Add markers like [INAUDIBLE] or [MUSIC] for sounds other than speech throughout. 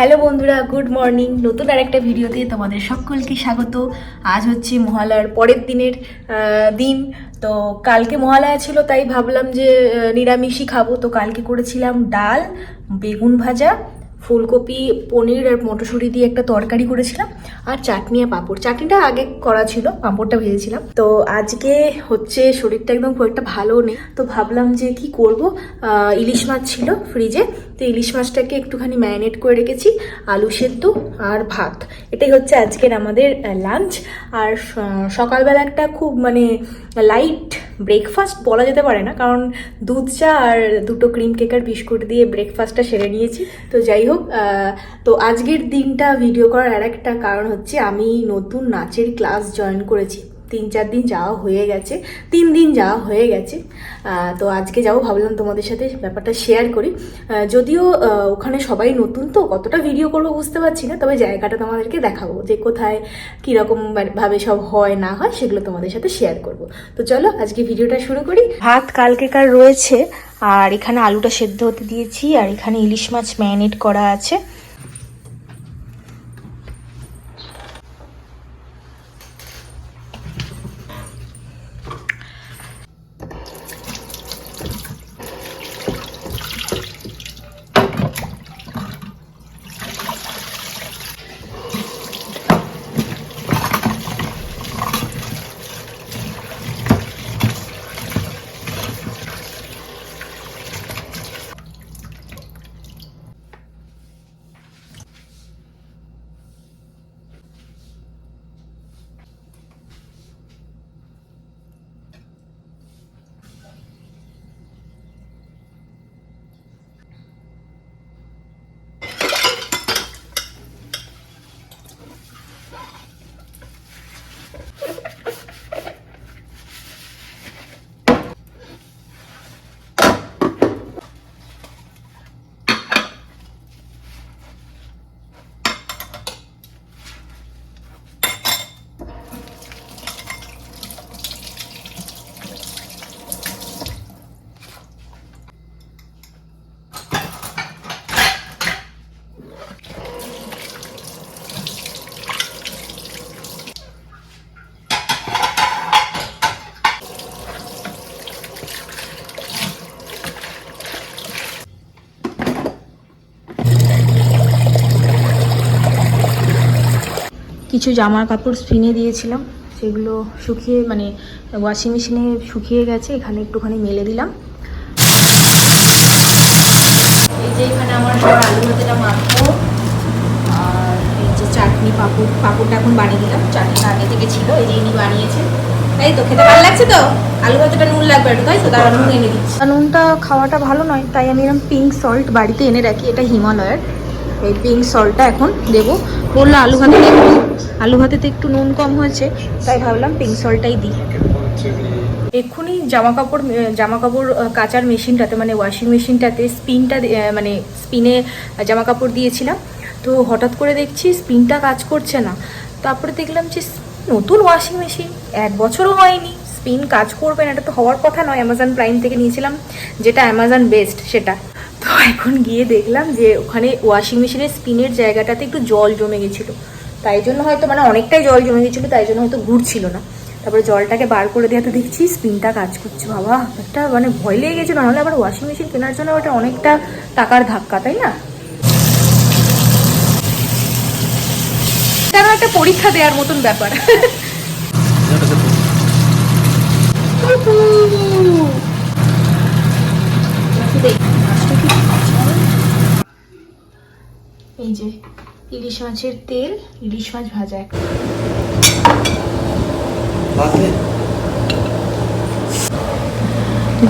Hello বন্ধুরা, good morning. নতুন আর একটা ভিডিওতে তোমাদের সকলকে স্বাগত। আজ হচ্ছে মহালয়ার পরের দিনের দিন। তো কালকে মহালয়া ছিল, তাই ভাবলাম যে নিরামিষই খাব। তো কালকে করেছিলাম ডাল, বেগুন ভাজা, ফুলকপি, পনির আর মটরশুঁটি দিয়ে একটা তরকারি করেছিলাম, আর চাটনি আর পাঁপড়। চাটনিটা আগে করা ছিল, পাঁপড়টা ভেজেছিলাম। তো আজকে হচ্ছে শরীরটা একদম খুব একটা ভালো নেই। তো ভাবলাম যে কি করব? ইলিশ মাছ ছিল ফ্রিজে। তো ইলিশ মাছটাকে একটুখানি ম্যারিনেট করে রেখেছি, আলু সেদ্ধ আর ভাত। এটাই হচ্ছে আজকের আমাদের লাঞ্চ আর সকালবেলা একটা খুব মানে লাইট ব্রেকফাস্ট বলা যেতে পারে না, কারণ দুধ চা আর দুটো ক্রিম কেক আর বিস্কুট দিয়ে ব্রেকফাস্টটা সেরে নিয়েছি। তো যাই হোক তো আজকের দিনটা ভিডিও করার আর একটা কারণ হচ্ছে আমি নতুন নাচের ক্লাস জয়েন করেছি। তিন চার দিন যাওয়া হয়ে গেছে, তিন দিন যাওয়া হয়ে গেছে। তো আজকে যাব ভাবলাম তোমাদের সাথে ব্যাপারটা শেয়ার করি। যদিও ওখানে সবাই নতুন, তো কতটা ভিডিও করব বুঝতে পারছি না, তবে জায়গাটা তোমাদেরকে দেখাবো যে কোথায় কীরকম ভাবে সব হয়, না হয়, সেগুলো তোমাদের সাথে শেয়ার করব। তো চলো, আজকে ভিডিওটা শুরু করি। ভাত কালকেকার রয়েছে, আর এখানে আলুটা সেদ্ধ হতে দিয়েছি, আর এখানে ইলিশ মাছ ম্যারিনেট করা আছে। কিছু জামার কাপড় স্পিনে দিয়েছিলাম। সেগুলো শুকিয়ে মানে ওয়াশিং মেশিনে শুকিয়ে গেছে, এখানে একটুখানি মেলে দিলাম। এই যে এখানে আমার আলু ভাতেটা মাখবো। আর এই যে চাটনি পাপড়, পাঁপড়টা এখন বানিয়ে দিলাম। চাটনিটা আগে থেকে ছিল, এই যে ইনি বানিয়েছে। তাই তো, খেতে ভালো লাগছে তো? আলু ভাতেটা নুন লাগবে একটু, তাই তো? দাঁড়া নুন এনে দিচ্ছি। নুনটা খাওয়াটা ভালো নয়, তাই আমি এরকম পিঙ্ক সল্ট বাড়িতে এনে রাখি, এটা হিমালয়ের। এই পিঙ্ক সল্টটা এখন দেবো। বলল আলু ভাতে একটু আলু ভাতেতে একটু নুন কম হয়েছে, তাই ভাবলাম পিঙ্ক সল্টটাই দিই। এক্ষুনি জামা কাপড় জামা কাপড় কাচার মেশিনটাতে মানে ওয়াশিং মেশিনটাতে স্পিনটা মানে স্পিনে জামা কাপড় দিয়েছিলাম। তো হঠাৎ করে দেখছি স্পিনটা কাজ করছে না। তারপরে দেখলাম যে নতুন ওয়াশিং মেশিন এক বছরও হয়নি। স্পিন কাজ করবে না, এটা তো হওয়ার কথা নয় অ্যামাজন প্রাইম থেকে নিয়েছিলাম, যেটা অ্যামাজন বেস্ট সেটা। এখন গিয়ে দেখলাম যে ওখানে ওয়াশিং মেশিনের স্পিনের জায়গাটাতে একটু জল জমে গেছিল। তাই জন্য হয়তো মানে অনেকটাই জল জমে গেছিল তাই জন্য হয়তো ঘুরছিল না। তারপরে জলটাকে বার করে দেওয়াতে দেখছি স্পিনটা কাজ করছে। বাবা একটা মানে ভয় লেগে গেছিল। নাহলে আবার ওয়াশিং মেশিন কেনার জন্য ওটা অনেকটা টাকার ধাক্কা তাই না? তারও একটা পরীক্ষা দেওয়ার মতন ব্যাপার। [LAUGHS] এই যে ইলিশ মাছের তেল ইলিশ মাছ ভাজা একটা।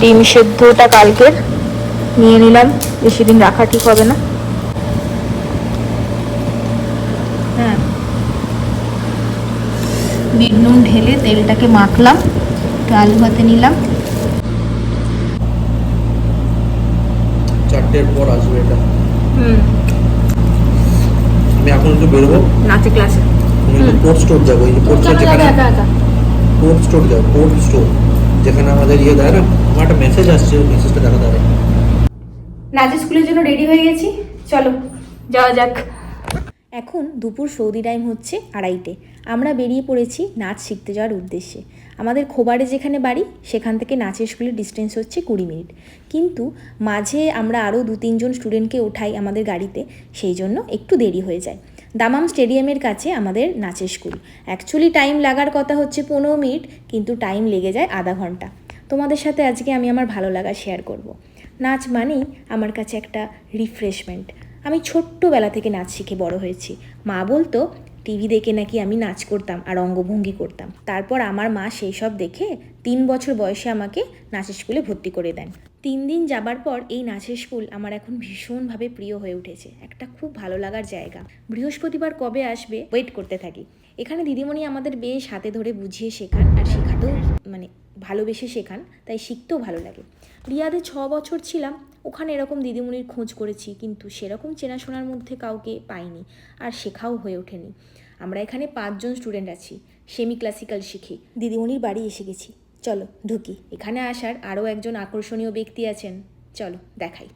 ডিম সেদ্ধটা কালকের। নিয়ে নিলাম বেশি দিন রাখা ঠিক হবে না। হ্যাঁ। বিট নুন ঢেলে তেলটাকে মাখলাম একটু আলু ভাতে নিলাম। চারটের পর আসবে এটা। হুম। আমি এখন একটু বেরোবো। নাচে ক্লাসে আমি একটু কোর্ট স্টোর যাব এই যে কোর্ট স্টোর যেখানে যাবে একা একা। কোর্ট স্টোর যাব কোর্ট স্টোর যেখানে আমাদের ইয়ে দেয় না আমার একটা মেসেজ আসছে মেসেজটা দেখা দাঁড়ায় নাচের স্কুলের জন্য রেডি হয়ে গেছি। চলো যাওয়া যাক। এখন দুপুর সৌদি টাইম হচ্ছে আড়াইটে। আমরা বেরিয়ে পড়েছি নাচ শিখতে যাওয়ার উদ্দেশ্যে। আমাদের খোবারে যেখানে বাড়ি, সেখান থেকে নাচের স্কুলের ডিস্টেন্স হচ্ছে কুড়ি মিনিট কিন্তু মাঝে আমরা আরও দু তিনজন স্টুডেন্টকে ওঠাই আমাদের গাড়িতে, সেই জন্য একটু দেরি হয়ে যায়। দামাম স্টেডিয়ামের কাছে আমাদের নাচের স্কুল অ্যাকচুয়ালি টাইম লাগার কথা হচ্ছে পনেরো মিনিট কিন্তু টাইম লেগে যায় আধা ঘণ্টা। তোমাদের সাথে আজকে আমি আমার ভালো লাগা শেয়ার করব। নাচ মানেই আমার কাছে একটা রিফ্রেশমেন্ট আমি ছোট্টবেলা থেকে নাচ শিখে বড় হয়েছি। মা বলতো, টিভি দেখে নাকি আমি নাচ করতাম আর অঙ্গভঙ্গি করতাম। তারপর আমার মা সেই সব দেখে তিন বছর বয়সে আমাকে নাচের স্কুলে ভর্তি করে দেন। তিন দিন যাবার পর এই নাচের স্কুল আমার এখন ভীষণভাবে প্রিয় হয়ে উঠেছে। একটা খুব ভালো লাগার জায়গা। বৃহস্পতিবার কবে আসবে ওয়েট করতে থাকি। এখানে দিদিমণি আমাদের বেশ হাতে ধরে বুঝিয়ে শেখান আর শেখাতেও মানে ভালোবেসে শেখান, তাই শিখতেও ভালো লাগে। রিয়াদে ছ বছর ছিলাম ওখানে এরকম দিদিমণির খোঁজ করেছি, কিন্তু সেরকম চেনাশোনার মধ্যে কাউকে পাইনি আর শেখাও হয়ে ওঠেনি। আমরা এখানে পাঁচজন স্টুডেন্ট আছি সেমি ক্লাসিক্যাল শিখি। দিদিমণির বাড়ি এসে গেছি। চলো, ঢুকি। এখানে আসার আরও একজন আকর্ষণীয় ব্যক্তি আছেন। চলো, দেখাই।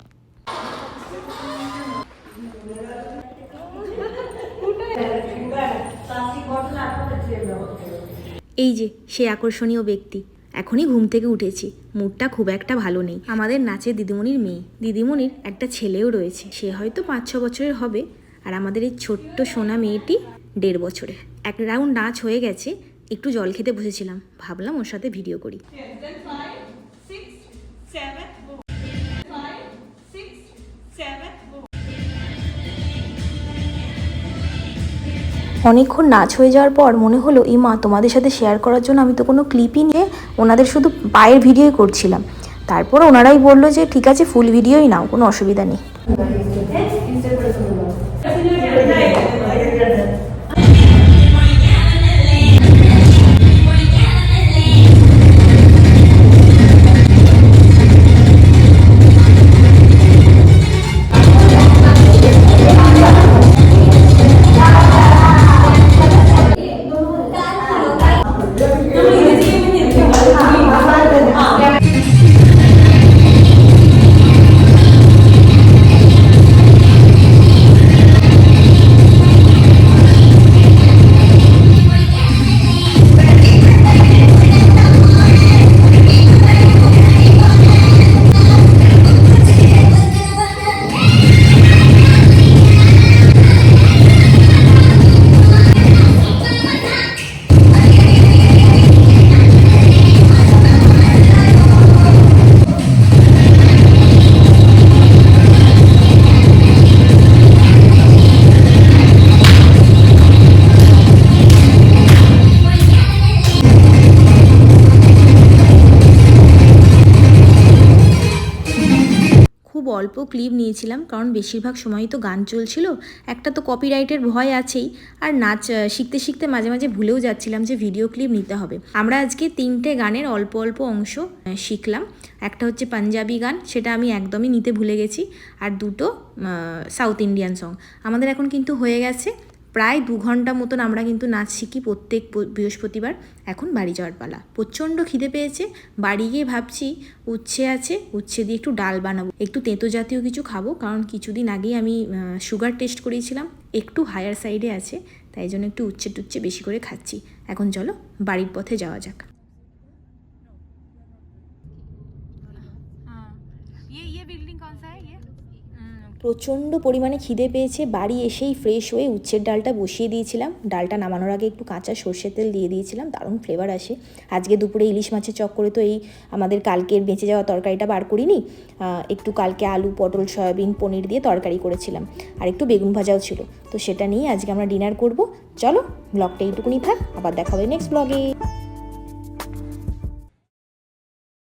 এই যে সেই আকর্ষণীয় ব্যক্তি। এখনই ঘুম থেকে উঠেছি। মুডটা খুব একটা ভালো নেই। আমাদের নাচে দিদিমণির মেয়ে। দিদিমণির একটা ছেলেও রয়েছে। সে হয়তো পাঁচ ছ বছরের হবে। আর আমাদের এই ছোট্ট সোনা মেয়েটি দেড় বছরের। এক রাউন্ড নাচ হয়ে গেছে। একটু জল খেতে বসেছিলাম। ভাবলাম ওর সাথে ভিডিও করি। অনেকক্ষণ নাচ হয়ে যাওয়ার পর মনে হলো, এই মা, তোমাদের সাথে শেয়ার করার জন্য আমি তো কোনো ক্লিপই নিয়ে ওনাদের শুধু পায়ের ভিডিওই করছিলাম। তারপর ওনারাই বলল যে, ঠিক আছে ফুল ভিডিওই নাও, কোনো অসুবিধা নেই। অল্প ক্লিপ নিয়েছিলাম, কারণ বেশিরভাগ সময়ই তো গান চলছিল। একটা তো কপিরাইটের ভয় আছেই, আর নাচ শিখতে শিখতে মাঝে মাঝে ভুলেও যাচ্ছিলাম যে ভিডিও ক্লিপ নিতে হবে। আমরা আজকে তিনটে গানের অল্প অল্প অংশ শিখলাম। একটা হচ্ছে পাঞ্জাবি গান, সেটা আমি একদমই নিতে ভুলে গেছি। আর দুটো সাউথ ইন্ডিয়ান সং আমাদের এখন কিন্তু হয়ে গেছে। প্রায় দু ঘণ্টা মতন আমরা কিন্তু নাচ শিখি প্রত্যেক বৃহস্পতিবার। এখন বাড়ি যাওয়ার পালা। প্রচণ্ড খিদে পেয়েছে। বাড়ি গিয়ে ভাবছি, উচ্ছে আছে, উচ্ছে দিয়ে একটু ডাল বানাবো। একটু তেঁতো জাতীয় কিছু খাব, কারণ কিছুদিন আগেই আমি সুগার টেস্ট করিয়েছিলাম। একটু হায়ার সাইডে আছে, তাই জন্য একটু উচ্ছে টুচ্ছে বেশি করে খাচ্ছি। এখন চলো, বাড়ির পথে যাওয়া যাক। প্রচণ্ড পরিমাণে খিদে পেয়েছে। বাড়ি এসেই ফ্রেশ হয়ে উচ্ছের ডালটা বসিয়ে দিয়েছিলাম। ডালটা নামানোর আগে একটু কাঁচা সর্ষের তেল দিয়ে দিয়েছিলাম, দারুণ ফ্লেভার আসে। আজকে দুপুরে ইলিশ মাছের চক করে তো এই আমাদের কালকের বেঁচে যাওয়া তরকারিটা বার করিনি। একটু কালকে আলু, পটল, সয়াবিন, পনির দিয়ে তরকারি করেছিলাম। আর একটু বেগুন ভাজাও ছিল। তো সেটা নিয়ে আজকে আমরা ডিনার করব। চলো ব্লগটা এইটুকুনি থাক। আবার দেখা হবে নেক্সট ব্লগে